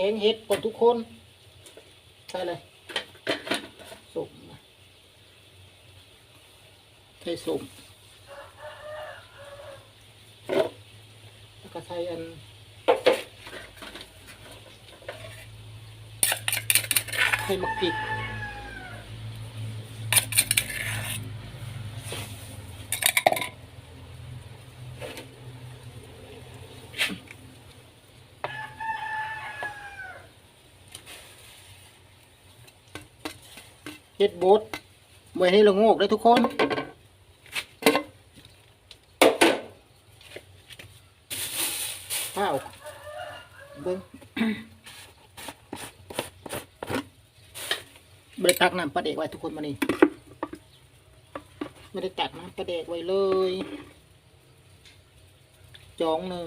แกงเห็ดก่อนทุกคนใช่เลยสุ่มใส่สุ่มแล้วก็ใส่อันใส่มะพริก เฮ็ดโบดไว้ให้ละโงกได้ทุกคนข้าว เบิ้งไม่ได้ตักน้ำปลาเด็กไว้ทุกคนมานี่ไม่ได้ตักน้ำปลาเด็กไว้เลย จองหนึ่ง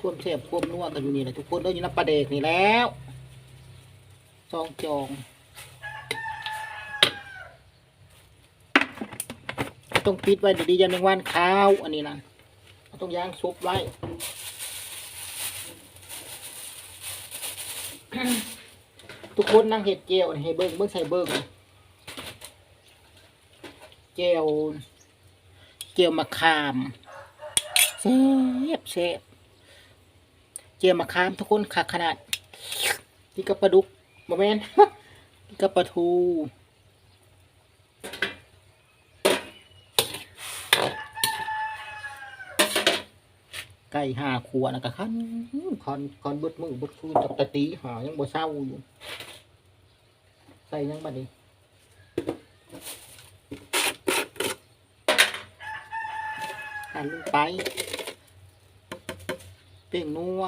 ควมเสียบควมนัวกันอยู่นี่แหละทุกคนเด้ออยู่น้ำปลาเด็กนี่แล้ว จองจองต้องปิดไว้ดีๆยันหนึ่งวันข้าวอันนี้นะต้องย่างซุปไว้ทุกคนนั่งเห็ดเจลให้เบิ้งเบิ้งใส่เบิ้งเจลเจลมะขามเซฟเซฟเจลมะขามทุกคนขาขนาดที่กับปลาดุก บะแมนที่กับปลาทูไก่ห้าขวดนะกะคันคอนคอนบดมือบดคืนจับตะตีหายังบ่เศร้าอยู่ ใส่ยังบัดนี้หันลงไปเป่งนัว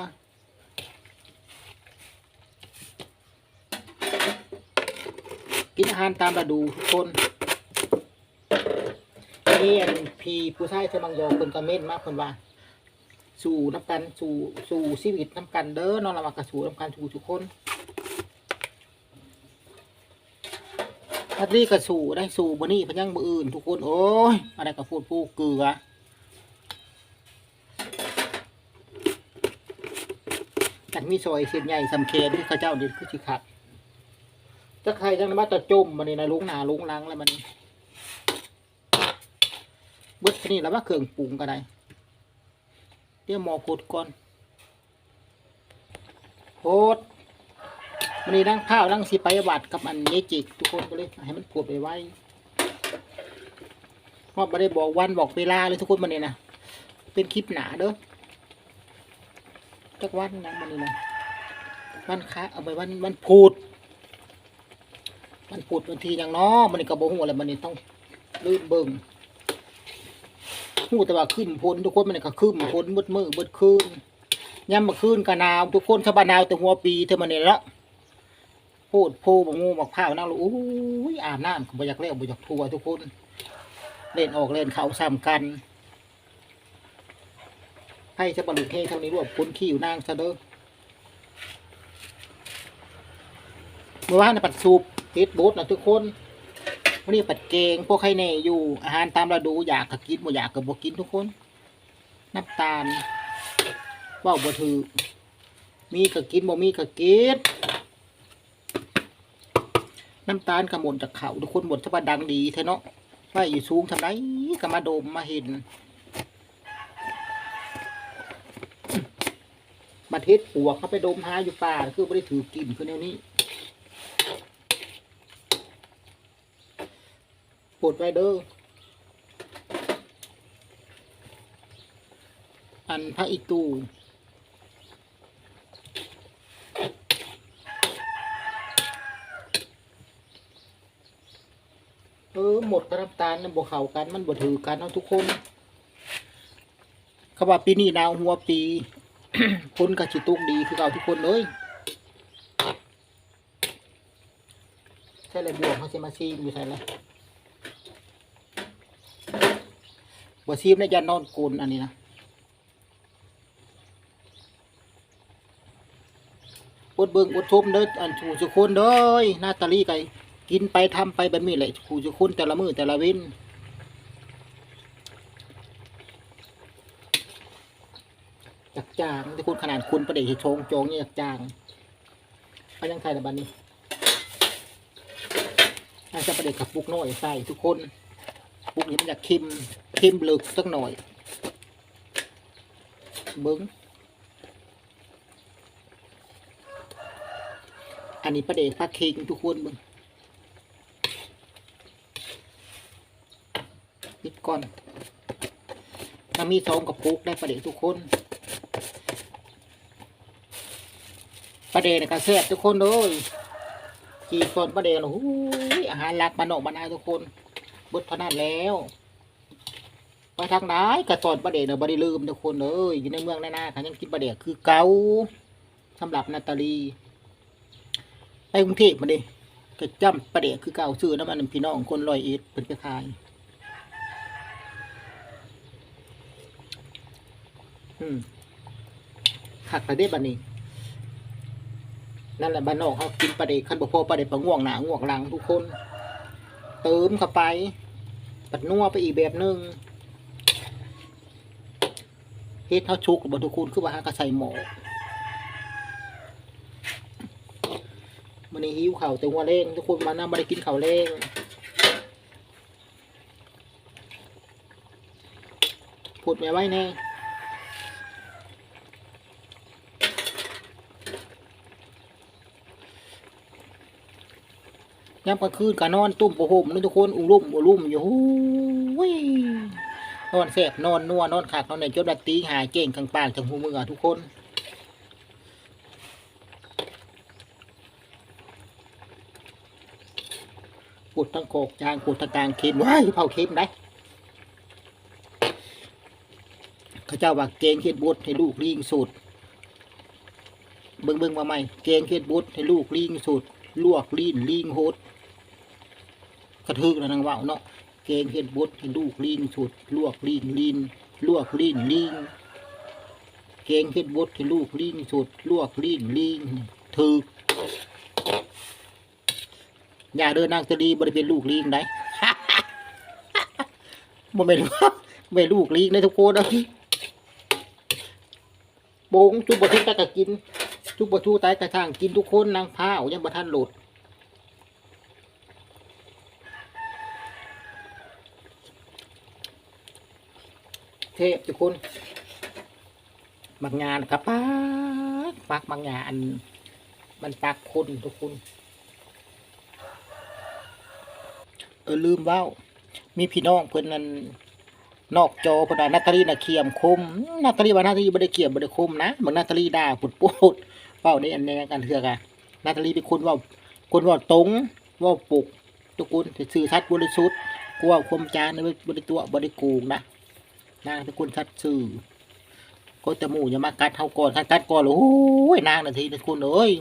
กินอาหารตามฤดูทุกคนนี่อันพีผู้ชายจะบางยองคนกระเม็ดมากคนว่าสู่น้ำกันสู่สู่ชีวิตน้ำกันเด้อนอนละมากระสู่น้ำกันสู่ทุกคนพัดรีกระสู่ได้สู่บนี่พยังมืออื่น ทุกคนโอ้ยอะไรกระพูดผู้เกลือจากมีซอยเส้นใหญ่สำเคนที่ข้าเจ้าเด็ดคือสิขัด จะใครจังมาตะจมมันนี่นะลุงหนาลุงหลังแล้วมันนี่เบิดนี่แล้วว่าเครื่องปรุงก็ได้เดี๋ยวหมอพูดก่อนโพดมันนี่นั่งข้าวนั่งสิไปวัดกับอันเยจิกทุกคนก็เลยให้มันพูดไปไว้เพราะไม่ได้บอกวันบอกเวลาเลยทุกคนมันนี่นะเป็นคลิปหนาเด้อจักวันนะมันนี่นะวันค้าเอาไปวันวันพูด วันพูดวันทีอย่างน้อมันนี่กระโบหัวอะไรมันนี่ต้องลื่นเบิ่งหูแต่ว่าขึ้นพ้นทุกคนมันนก็ขึ้นพ้นมืดมืดมืดคืนย่ำมาคืนกะนาว ทุกคนชาวบ้านนาวแต่หัวปีเท่ามันนี่ละพูดพูบักงูบักข้านั่งรู้อู้ยอาบน้ำก็บอยากเล่นบอยากทัวทุกคน เล่นออกเล่นเขาซ้ำกัน ให้จะบรรลุเฮเท่านี้รวบคนขี้อยู่นางซะเด้อเมื่อวานในปัดสูบ เฮ็ดโบสนะทุกคนวันนี้ปัดเกงพวกไข่เน่อยู่อาหารตามฤดูอยากก็กินบ่อยากก็บ่กินทุกคน น้ำตาลว่าบ่ถือมีก็กินบ่มีก็กินน้ำตาลกระมนจากเขาทุกคนหมดสะบัดดังดีเทเนาะไว้อยู่สูงทำไรก็มาดมมาเห็นมาเทศปัวเขาไปดมหาอยู่ป่าคือไม่ได้ถือกินคือแนวนี้ ปวดไว้เด้ออันพระอิตูเออหมดกระน้ำตาลนั่นบวเข่ากันมันบวถือกันเอาทุกคนเขาว่าปีนี้นาวหัวปีคนกระชิตุกดีคือเราทุกคนเลยใช่เลยบวกเขาจะมาซีมอยู่ใช่เลย บ่ซีมในยันนอนกุนอันนี้นะอดเบิงอดชมเด้ออันถูสุคนเด้อหน้าตาลีไก่กินไปทำไปแบบนี้แหละถูสุคนแต่ละมือแต่ละเว้นจากจางที่คุณขนาดคุณประเดี๋ยวโชงโจงเนี่ยจากจางไปยังไงละบันนี้อาจจะประเดี๋ยวกับปุกน้อยใส่ทุกคนปุกนี้มันจะเค็ม เค็มลึกสักหน่อยเบิ้งอันนี้ประเดี๋ยวปลาเค็งทุกคนบิ้งปิดก่อนถ้ามีสองกับปุกได้ประเดี๋ยวทุกคนประเดนกระแซ่บทุกคนเลยกี่คนประเดนโอ้ยอาหารหลักบ้านนอกบ้านาทุกคนบดเท่านั้นแล้ว ไปทางไหนกระตอนประเดนเนอะบริลืมทุกคนเลยอยู่ในเมืองแน่ๆค่ะยังกินประเดนคือเกาสำหรับนาตาลีไปกรุงเทพมาดิกระจำประเดนคือเกาซื้อน้ำมันพี่น้องคนลอยเอ็ดเป็นไปขายอืมขักประเดบันนี้ นั่นแหละบ้านนอกเขากินปลาเด็กขันบ่พอปลาเด็กปลาง่วงหนาง่วงหลังทุกคน เติมเข้าไป ปัดนัวไปอีกแบบนึง เฮ็ดเท่าชุกบ่ทุกคนคือว่าหากระใส่หมอมันนี้หิวเข่าแต่หัวเล่งทุกคนมาน้าไม่ได้กินเข้าเล่งพูดแม่ไว้แน่ยามกลางคืนก็นอน ตุ้มโปห่มนี่ทุกคน อุ้มลุ่มอุ้มลุ่มอยู่หูย นอนแสบนอนนัวนอนขากนอนในจนดัดตีหายเก่งข้างปากจังหูมือทุกคนปวดทั้งโกกจางปวดทั้งกลางเค็มว้ายเผาเค็มได้เขาเจ้าว่าเกงเฮ็ดบุตรให้ลูกลิงสูตรเบิ่งเบิ่งมาใหม่เกงเฮ็ดบุตรให้ลูกลิงสูตรลวกลีนลิงโหดกระทึกแล้วนางว่าวเนาะ เกงเห็ดบดให้ลูกลิงสุด ลวกลีนลินลวกลีนลิงเกงเห็ดบดให้ลูกลิงสุด ลวกลีนลิงถึกอย่าเดินนางตะลีบริเป็นลูกลิงได้บ่เป็นว่าไม่ลูกลิงในทุกคนนะพี่โบงจุบบทุกตะกะกินทุกบทูตายกระทางกินทุกคนนางพ้าวยังบ่ทันหลด เทพทุกคนบางงานครับปักปักบางงานมันปักคนทุกคน เออลืมเว่ามีพี่น้องเพิ่นนั้นนอกจอพนานาตาลีนะเขียมคมนาตาลีว่านาตาลีบ่ได้เขียมบ่ได้คมนะบางนาตาลีด่าปุดปุดเว้าในอันในกันเถือกอะนาตาลีเป็นคนว้าคนว้าตรงว้าปลุกทุกคนสื่อชัดบริสุทธิ์กลัวความจานบ่ได้ตัวบ่ได้โกงนะ นางเป็นคนชัดซื่อก็จมูกอย่ามากัดเท่าก่อนถ้ากัดก่อนโอ้ยนางนาทีนะคุณเอ้ย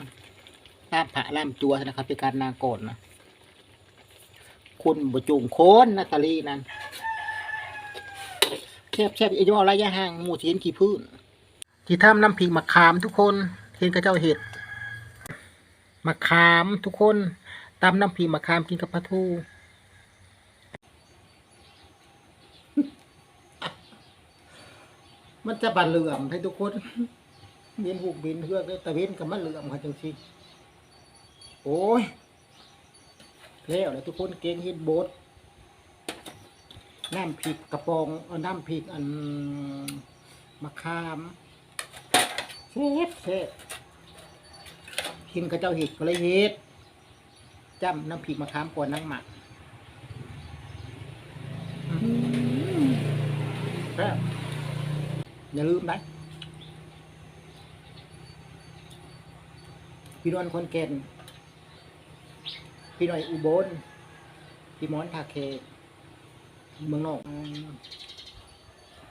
ล่ามผะล่ามตัวนะครับเป็นการนางก่อนนะคุณบจุงโคนนาตาลีนั่นแคบแคบอายุอะไรยะห่างหมูเทียนขี้พื้น ที่ทำน้ำพริกมะขามทุกคนเห็นกระเจ้าเห็ดมะขามทุกคนตำน้ำพริกมะขามกินกับปลาทู มัน จะบานเหลื่อมให้ทุกคนเวียนหูกเวียนเฮือกเลยแต่เวียนกับมันเหลื่อมค่ะจังสิโอ้ยแล้วเลยทุกคนเก่งเฮ็ดโบดน้ำพริกกระปองเอาน้ำพริกอันมะขามเชฟเชฟกินกระเจ้าเห็ดก็เลยเฮ็ดจ้ำน้ำพริกมะขามก่อนนั่งหมักอื้อหือแซ่บ อย่าลืมนะพี่นวลคนเก่นพี่หน่อยอุบลพี่มอนทาเคเมืองนอก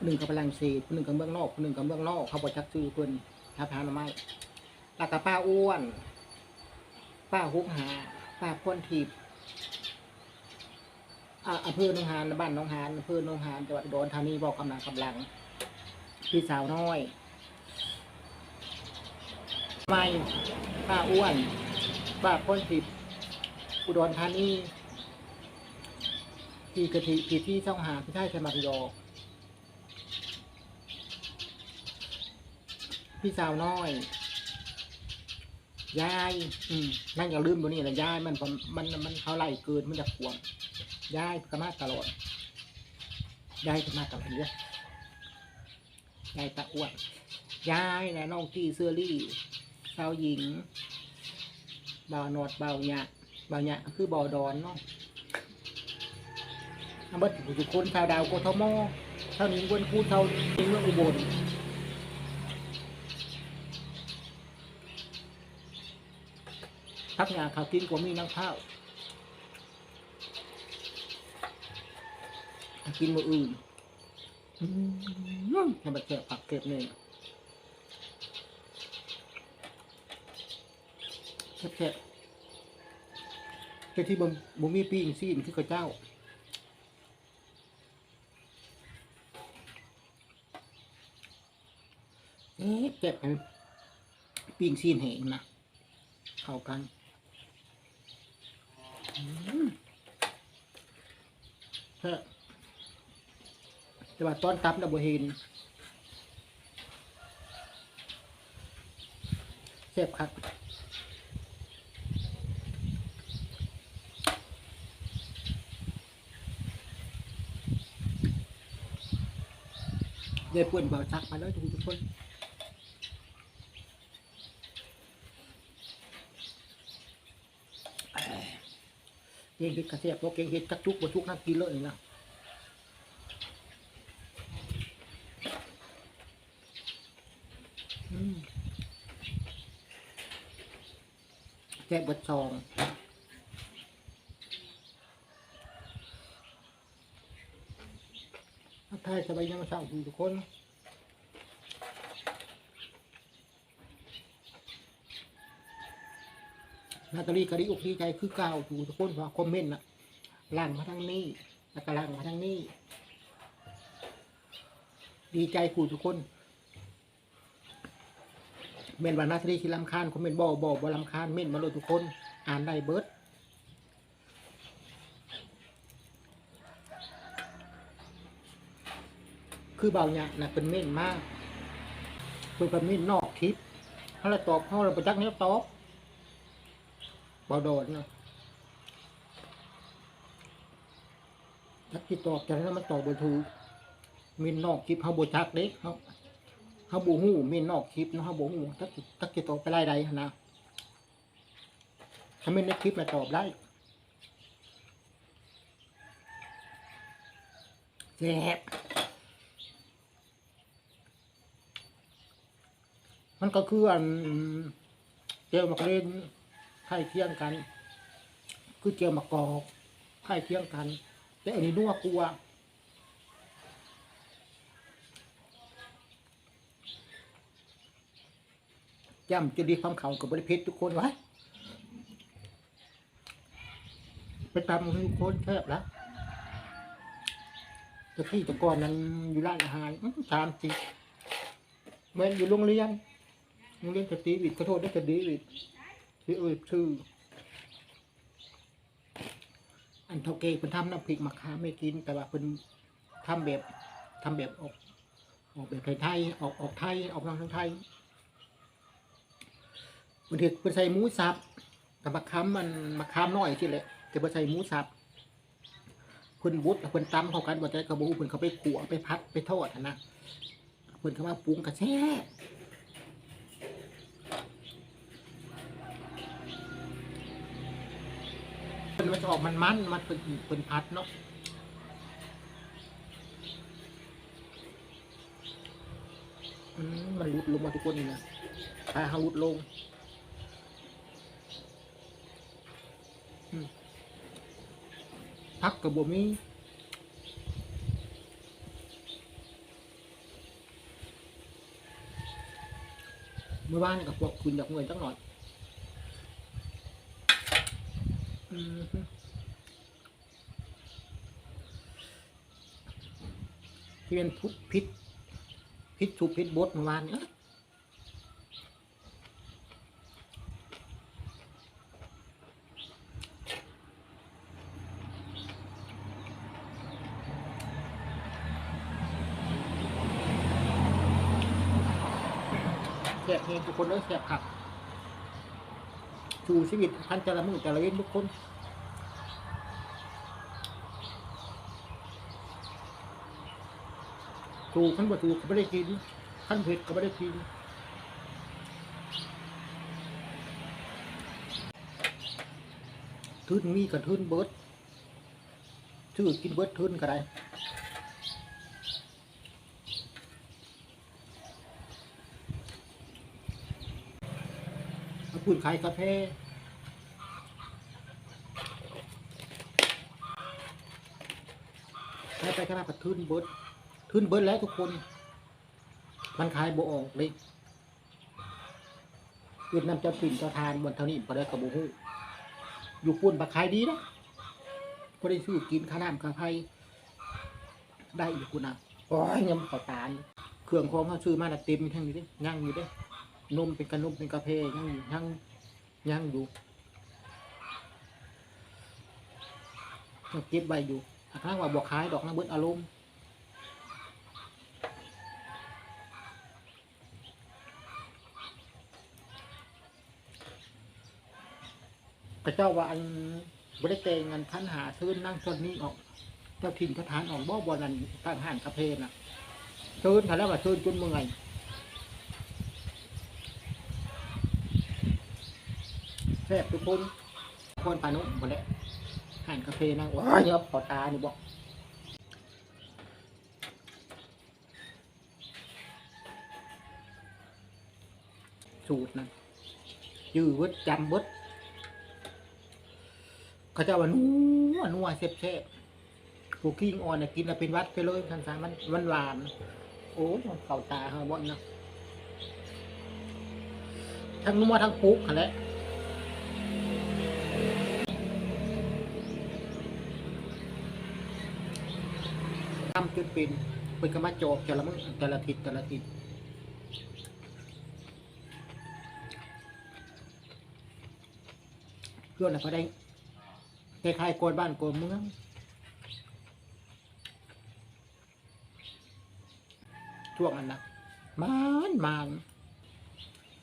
หนึ่งกับพลังสีหนึ่งกับเมืองนอกหนึ่งกับเมืองนอกเขาบอกชักซื้อเพิ่นท้าพานไม้ล้วกับป้าอ้วน ป้าฮุกหา ป้าพ้นทีบอ่าอำเภอหนองหานบ้านหนองหานอำเภอหนองหานจังหวัดอุดรธานีบอกกำลังกำลัง พี่สาวน้อยไม่ป้าอ้วนป้าพ้นสิบอุดรธานีพี่กะทิพี่ที่ช่องหาพี่ท่ายแคมาริโยพี่สาวน้อย ยาย อืมนั่นอย่าลืมตัวนี้แหละยายมันมันมันมันเขาไล่เกินมันจะขวมยายก็มาตลอดยายก็มาตลอดเลย ยายตาอ้วนยายนะน้องกี้เสื้อรี่สาวหญิงบ่าวนอดบ่าวหยะบ่าวหยะคือบ่าวดอนเนาะทั้งหมดทุกคนชาวดาวโกทมเท่านี้คนพูดเท่านี้เมืองอุบลพักงานเขาวกินกว่ามีนังข้าว กินมืออื่น ให้มันแก่ผักเก็บเนี่ยแค่แค่ที่บ่บ่มีปิ้งซีนคือกระเจ้าเอ๊ะเจ็บอันปิ้งซีนแห้งนะเข้ากันอืมแค่ แต่ว่าต้อนตับเราบ่เห็นแซ่บครับเดี๋ยวป่วนเบาซักมาแล้วทุกทุกคนเก่งเห็ดกระเทียบเพราะเก่งเห็ดจักจุกบ่ทุกน้ำกินเลยนะอืม แซ่บดซองทักทายสบายยังมาสั่งทุกคนนาตาลีกะดิอกดีใจคือเก่าถูกทุกคนว่าคอมเมนต์นะล่างมาทางนี้แล้วก็ล่างมาทางนี้ ดีใจกูทุกคน เม่นว่านาตาลีที่ลำคาญคอมเมนต์บ่บ่บ่ลำคาญเม่นมาเลทุกคนอ่านได้เบิร์ดคือเบาเนี่ยนะเป็นเม่นมากเป็นเป็นเม่นนอกคลิปถ้าเราตอบเขาเราไปจักเนี้ยตอบบอโดนเนาะถ้าที่ตอบจากนั้นมันตอบบถูกมินนอกคลิปเขาบจักเด็กเขา เขาบูหูมินนอกคลิปเนาะเขาบูหูถ้าถ้าที่ตอบไปไล่ใดหั้นนะถ้ามินในคลิปมาตอบได้แซ่บมันก็คืออันเจลมักเล่นไข่เคียงกัน คือเจียวมะกอกไข่เคียงกัน แต่อันนี้นัวกลัว ย่ำจะดีความเขากับบริพชรทุกคนไว้ไปตามทุกคนแคบแล้วแต่ที่แตะก่อนนั้นอยู่ร้านอาหารอื้อชามจิเหมือนอยู่โรงเรียนโรงเรียนสตรีวิทย์ขอโทษด้วยสตรีวิทย์ที่เอ่ยชื่ออันเท่าเกยเป็นทำน้ำพริกมะขามไม่กิน แต่ว่าเป็นทำแบบทำแบบออกออกแบบไทยๆออกออกไทยออกทางไทย เป็นเห็ดเป็นใส่หมูสับกับมะขามมันมะขามน้อยที่แหละจะเป็นใส่หมูสับเพิ่นบุดเพิ่นตำเข้ากันบ่ใจกระบูเพิ่นเขาไปขัวไปพัดไปทอดอะนะเพิ่นเขามาปรุงกระแช่เพิ่นมันจะออกมันมันมันเป็นเป็นพัดเนาะมันรุดลงมาทุกคนนี่นะพาเขารุดลงอืม พักกับบ่มีเมื่อวานกับพวกคุณอยากเงินจังหน่อยที่เป็นพุทธพิษพิษถูกพิษบดเมื่อวานเนี่ย แซ่บเองทุกคนเลยแซ่บครับสู่ชีวิตพันแต่ละมือแต่ละเว้นทุกคนถูกขันบ่ถูกก็ไม่ได้กินขันเผ็ดก็ไม่ได้กินทุนมีกับทุนเบิร์ดชื่อกินเบิร์ดทุนก็ได้ มาพูดขายกาแฟขายไปขนาดกับทุนเบิดทุนเบิดแล้วทุกคน มันขายโบออกเลยเวียดนามจะปิ่นจะทานบนเท่านี้พอได้กับบุหูอยู่ปุ่นปลาขายดีนะก็ได้ซื้อกินข้าวน้ำข้าวไผ่ได้อีกคุณนะโอ้ยยังเขาตานเครื่องของเขาซื้อมาน่ะเต็มทั้งนี้ด้ย่างอยู่ด้ นมเป็นกระนมเป็นกาแฟยังยังยังอยู่ยังเก็บใบอยู่ถ้าข้งว่าบอกขายดอกน้ำเบิดอารมณ์กระเจ้าว่าอันบริเตงเงินคันหาซื้อนั่งส่วนนี้ออก เจ้าถิ่นกระทานออกบ่บอนันตั้งห้านคาเฟ่น่ะซื้อถ้าแล้วว่าซื้อจนเมื่อย แซ่บทุกคนคนปานุหมดแล้วหันกาแฟนั่งว้ายครับขอตานี่บอกสูตรนะยื้อเวิดจำวดเขาจะว่านัวนัวเซ็บเซ็บผูกิ้งอ่อนกินแล้วเป็นวัดไปเลยทันสารมันวานหวาน โอ้ยเข่าตาเขาบ่นนะทั้งนัวทั้งปุ๊กแหละ จนเป็นเป็นกรรมาโจกแต่ละมือแต่ละทิศแต่ละทิศเพื่อนน่ะเขาได้คล้ายๆโกนบ้านโกนเมืองช่วงนั้นนะมานมาน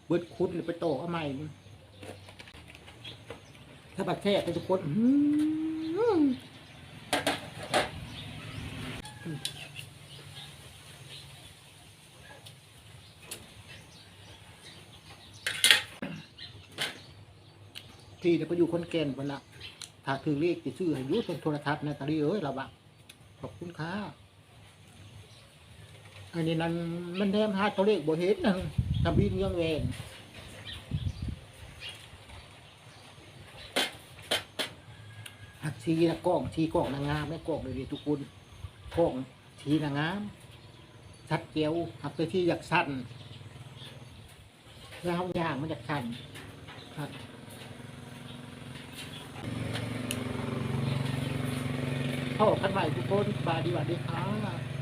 เบิดคุดหรือไปโตเข้าใหม่ถ้าบัดแค่ไปทุกคนอื้อหือ ที่เนี่ยก็อยู่คนแก่นคนละถ้าถือเลขจะซื้อให้ยุทนโทรทัศน์นะตาลีเอ้ยเราบะขอบคุณค่ะอันนี้นั้นมันแนมหาตัวเลขบ่เห็นนะทำบินเรื่องแวนหักชีนะกล้องชีกล้องนางงามไม่กล้องเลยทุกคน กล้งทีนางามชัดเจียวหักไปที่อยากสั้นแล้วห้องยางมันอยากสั้นครับพ่อขันไหวทุกคนบาดีหวัดดีครับ